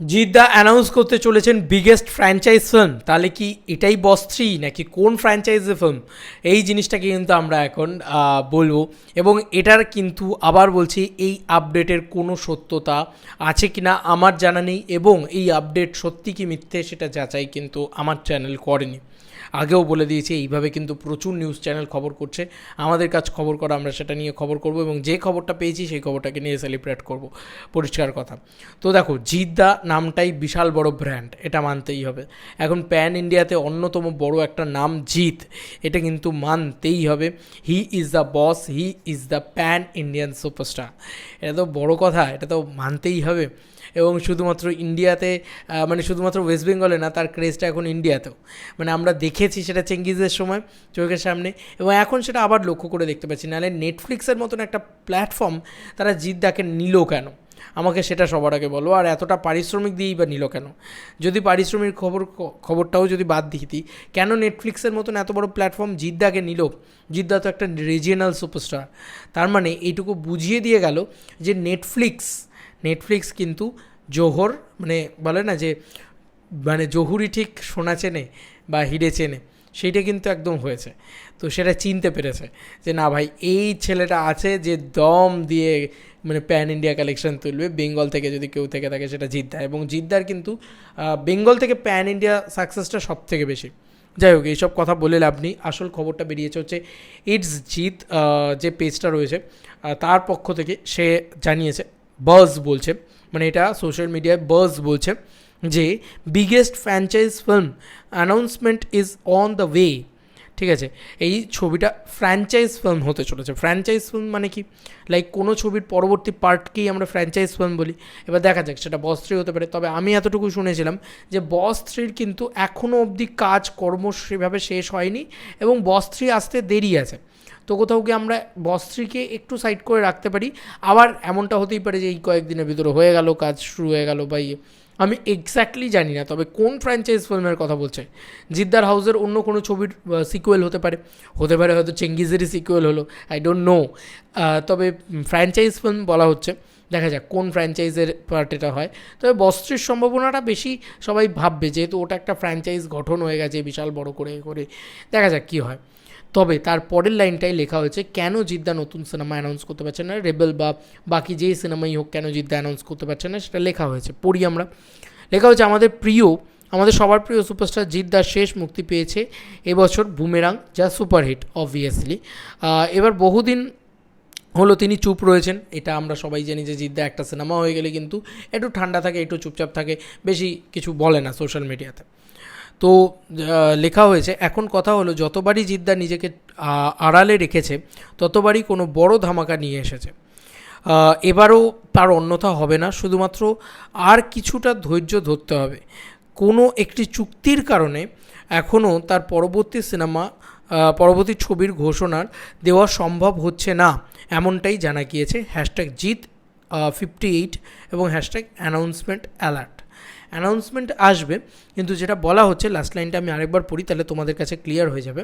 Jeddah announce করতে চলেছেন biggest franchise film তাহলে কি এটাই বস থ্রি নাকি কোন ফ্র্যাঞ্চাইজি ফিল্ম এই জিনিসটাকে কিন্তু আমরা এখন বলব। এবং এটার কিন্তু আবার বলছি, এই আপডেটের কোনো সত্যতা আছে কি না আমার জানা নেই। এবং এই আপডেট সত্যি কি মিথ্যে সেটা যাচাই কিন্তু আমার চ্যানেল করেনি। আগেও বলে দিয়েছি, এইভাবে কিন্তু প্রচুর নিউজ চ্যানেল খবর করছে। আমাদের কাজ খবর করা, আমরা সেটা নিয়ে খবর করব এবং যে খবরটা পেয়েছি, সেই খবরটাকে নিয়ে সেলিব্রেট করব। পরিষ্কার কথা। তো দেখো, জিদ্দা নামটাই বিশাল বড় ব্র্যান্ড এটা মানতেই হবে। এখন প্যান ইন্ডিয়াতে অন্যতম বড় একটা নাম জিত এটা কিন্তু মানতেই হবে। He is the boss he is the pan Indian superstar এটা তো বড় কথা, এটা তো মানতেই হবে। এবং শুধুমাত্র ইন্ডিয়াতে মানে শুধুমাত্র ওয়েস্ট বেঙ্গলে না, তার ক্রেজটা এখন ইন্ডিয়াতেও মানে আমরা দেখেছি সেটা চেঙ্গিজের সময়, চোখের সামনে, এবং এখন সেটা আবার লক্ষ্য করে দেখতে পাচ্ছি। নাহলে নেটফ্লিক্সের মতন একটা প্ল্যাটফর্ম তারা জিদ্দাকে নিল কেন? আমাকে সেটা সবার আগে বলো, আর এতটা পারিশ্রমিক দিয়েই বা নিল কেন? যদি পারিশ্রমিক খবর, খবরটাও যদি বাদ দিই, কেন নেটফ্লিক্সের মতন এত বড় প্ল্যাটফর্ম জিদ্দাকে নিল? জিদ্দা তো একটা রিজিয়নাল সুপারস্টার তার মানে এইটুকু বুঝিয়ে দিয়ে গেল যে নেটফ্লিক্স নেটফ্লিক্স কিন্তু জোহর মানে বলে না যে মানে জহুরি ঠিক সোনা চেনে বা হিরে চেনে, সেইটা কিন্তু একদম হয়েছে। তো সেটা চিনতে পেরেছে যে, না ভাই, এই ছেলেটা আছে যে দম দিয়ে মানে প্যান ইন্ডিয়া কালেকশন তুলবে বেঙ্গল থেকে যদি কেউ থেকে থাকে সেটা জিদ্দা এবং জিদ্দার কিন্তু বেঙ্গল থেকে প্যান ইন্ডিয়া সাকসেসটা সব থেকে বেশি। যাই হোক, এইসব কথা বলে লাভ নেই। আসল খবরটা বেরিয়েছে হচ্ছে ইটস জিত যে পেজটা রয়েছে তার পক্ষ থেকে সে জানিয়েছে বাজ বলছে মানে এটা সোশ্যাল মিডিয়ায় বাজ বলছে যে biggest franchise film announcement is on the way ঠিক আছে? এই ছবিটা ফ্র্যাঞ্চাইজ ফিল্ম হতে চলেছে। ফ্র্যাঞ্চাইজ ফিল্ম মানে কি? লাইক কোনো ছবির পরবর্তী পার্টকেই আমরা ফ্র্যাঞ্চাইজ ফিল্ম বলি। এবার দেখা যাক, সেটা বস থ্রি হতে পারে। তবে আমি এতটুকু শুনেছিলাম যে বস থ্রির কিন্তু এখনও অবধি কাজ কর্ম সেভাবে শেষ হয়নি এবং বস থ্রি আসতে দেরি আছে। তো কোথাও গিয়ে আমরা বস্ত্রীকে একটু সাইড করে রাখতে পারি। আবার এমনটা হতেই পারে যে এই কয়েকদিনের ভিতরে হয়ে গেল, কাজ শুরু হয়ে গেল বা ইয়ে। আমি এক্স্যাক্টলি জানি না, তবে কোন ফ্র্যাঞ্চাইজ ফিল্মের কথা বলছে? জিদ্দার হাউসের অন্য কোনো ছবির সিকুয়েল হতে পারে। হতে পারে হয়তো চেঙ্গিজেরই সিকুয়েল হলো আই ডোন্ট নো তবে ফ্র্যাঞ্চাইজ ফিল্ম বলা হচ্ছে। দেখা যাক কোন ফ্র্যাঞ্চাইজের পার্ট এটা হয়। তবে বস্ত্রের সম্ভাবনাটা বেশি সবাই ভাববে, যেহেতু ওটা একটা ফ্র্যাঞ্চাইজ গঠন হয়ে গেছে, বিশাল বড় করে করে, দেখা যাক কী হয়। তবে তার পরের লাইনটাই লেখা হয়েছে, কেন জিদ্দা নতুন সিনেমা অ্যানাউন্স করতে পারছে না? রেবেল বা বাকি যেই সিনেমাই হোক, কেন জিদ্দা অ্যানাউন্স করতে পারছে না? সেটা লেখা হয়েছে, পড়ি আমরা। লেখা হয়েছে, আমাদের প্রিয়, আমাদের সবার প্রিয় সুপারস্টার জিদ্দার শেষ মুক্তি পেয়েছে, এবছর বুমেরাং যা সুপারহিট অবভিয়াসলি এবার বহুদিন হলো তিনি চুপ রয়েছেন, এটা আমরা সবাই জানি যে জিদ্দা একটা সিনেমা হয়ে গেলে কিন্তু একটু ঠান্ডা থাকে, একটু চুপচাপ থাকে, বেশি কিছু বলে না সোশ্যাল মিডিয়াতে। তো লেখা হয়েছে, এখন কথা হলো যতবারই জিদ্দা নিজেকে আড়ালে রেখেছে, ততবারই কোনো বড় ধামাকা নিয়ে এসেছে। এবারও তার অন্যথা হবে না, শুধুমাত্র আর কিছুটা ধৈর্য ধরতে হবে। কোনো একটি চুক্তির কারণে এখনও তার পরবর্তী সিনেমা পরবর্তী ছবির ঘোষণার দেওয়া সম্ভব হচ্ছে না, এমনটাই জানা গিয়েছে। হ্যাশট্যাগ জিত ফিফটি এইট এবং হ্যাশট্যাগ অ্যানাউন্সমেন্ট অ্যালার্ট অ্যানাউন্সমেন্ট আসবে, কিন্তু যেটা বলা হচ্ছে লাস্ট লাইনটা আমি আরেকবার পড়ি, তাহলে তোমাদের কাছে ক্লিয়ার হয়ে যাবে।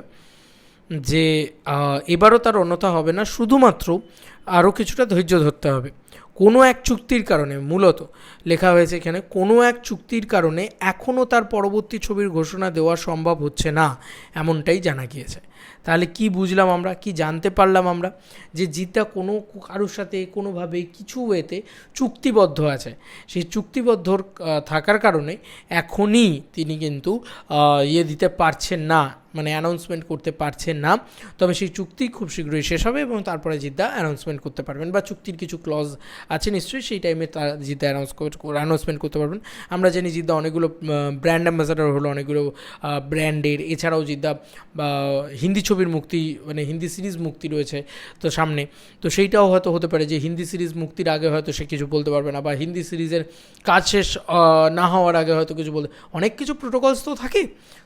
যে এবারও তার অন্যথা হবে না, শুধুমাত্র আরও কিছুটা ধৈর্য ধরতে হবে। কোনো এক চুক্তির কারণে, মূলত লেখা হয়েছে এখানে, কোনো এক চুক্তির কারণে এখনও তার পরবর্তী ছবির ঘোষণা দেওয়া সম্ভব হচ্ছে না, এমনটাই জানা গিয়েছে। তাহলে কি বুঝলাম আমরা, কি জানতে পারলাম আমরা যে জিদ্দা কোনো কারোর সাথে কোনোভাবে কিছু ওয়েতে চুক্তিবদ্ধ আছে। সেই চুক্তিবদ্ধ থাকার কারণে এখনই তিনি কিন্তু ইয়ে দিতে পারছেন না মানে অ্যানাউন্সমেন্ট করতে পারছেন না। তবে সেই চুক্তি খুব শীঘ্রই শেষ হবে এবং তারপরে জিদ্দা অ্যানাউন্সমেন্ট করতে পারবেন বা চুক্তির কিছু ক্লজ আছে নিশ্চয়ই, সেই টাইমে তারা জিদ্দা অ্যানাউন্স অ্যানাউন্সমেন্ট করতে পারবেন। আমরা জানি জিদ্দা অনেকগুলো ব্র্যান্ড অ্যাম্বাসাডার হলো, অনেকগুলো ব্র্যান্ডের এছাড়াও জিদ্দা, বা হিন্দি ছবির মুক্তি মানে হিন্দি সিরিজ মুক্তি রয়েছে তো সামনে। তো সেইটাও হয়তো হতে পারে যে হিন্দি সিরিজ মুক্তির আগে হয়তো সে কিছু বলতে পারবে না বা হিন্দি সিরিজের কাজ শেষ না হওয়ার আগে হয়তো কিছু বলতে, অনেক কিছু প্রোটোকলস তো থাকে।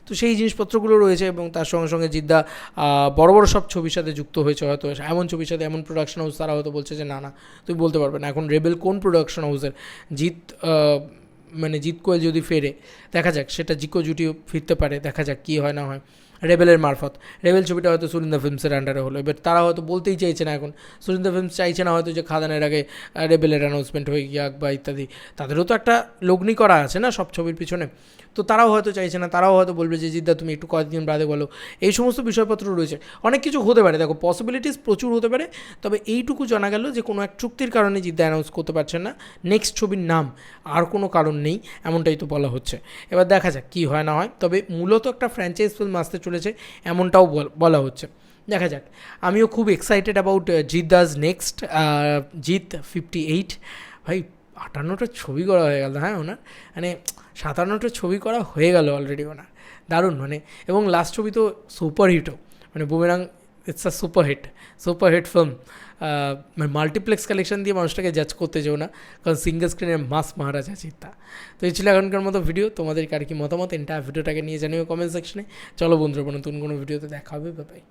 তো সেই জিনিসপত্রগুলো রয়েছে এবং তার সঙ্গে সঙ্গে জিদ্দা বড় বড় সব ছবির সাথে যুক্ত হয়েছে হয়তো। এমন ছবির সাথে এমন প্রোডাকশন হাউস তারা হয়তো বলছে যে, না না তুমি বলতে পারবে না। এখন রেবেল কোন প্রোডাকশন হাউসের জিত মানে জিৎ কোয়েল যদি ফেরে, দেখা যাক, সেটা জিকো জুটিও ফিরতে পারে, দেখা যাক কী হয় না হয়। রেবেলের মারফত। রেবেল ছবিটা হয়তো সুরিন্দা ফিল্মসের আন্ডারে হলো। এবার তারা হয়তো বলতেই চাইছে না এখন। সুরিন্দা ফিল্মস চাইছে না হয়তো যে খাদানের আগে রেবেলের অ্যানাউন্সমেন্ট হয়ে গিয়াক বা ইত্যাদি। তাদেরও তো একটা লগ্নি করা আছে না সব ছবির পিছনে। তো তারাও হয়তো চাইছে না, তারাও হয়তো বলবে যে, জিদ্দা, তুমি একটু কয়েকদিন বাদে বলো। এই সমস্ত বিষয়পত্র রয়েছে। অনেক কিছু হতে পারে। দেখো পসিবিলিটিস প্রচুর হতে পারে। তবে এইটুকু জানা গেল যে, কোনো এক চুক্তির কারণে জিদ্দা অ্যানাউন্স করতে পারছেন না। নেক্সট ছবির নাম আর কোনো কারণ নেই, এমনটাই তো বলা হচ্ছে। এবার দেখা যাক কী হয় না হয়। তবে মূলত একটা ফ্র্যাঞ্চাইজ ফিল্ম আসতে চলেছে, এমনটাও বল- হচ্ছে। দেখা যাক। আমিও খুব excited about Jeet Das next Jeet fifty eight ভাই, আটান্নটা ছবি করা হয়ে গেল হ্যাঁ ওনার? মানে সাতান্নটা ছবি করা হয়ে গেল অলরেডি ওনার। দারুণ মানে এবং লাস্ট ছবি তো সুপার হিটও মানে Boomerang it's a super hit super hit film multiplex collection দিয়ে মানুষটাকে জাজ করতে যেও না, কারণ সিঙ্গেল স্ক্রিনের মাস মহারাজ তা। তো এই ছিল এখনকার মতো ভিডিও তোমাদের আর কি মতামত? এন্টায়ার ভিডিওটাকে নিয়ে জানিও কমেন্ট সেকশনে চলো বন্ধুরা নতুন কোনো ভিডিওতে দেখা হবে বাই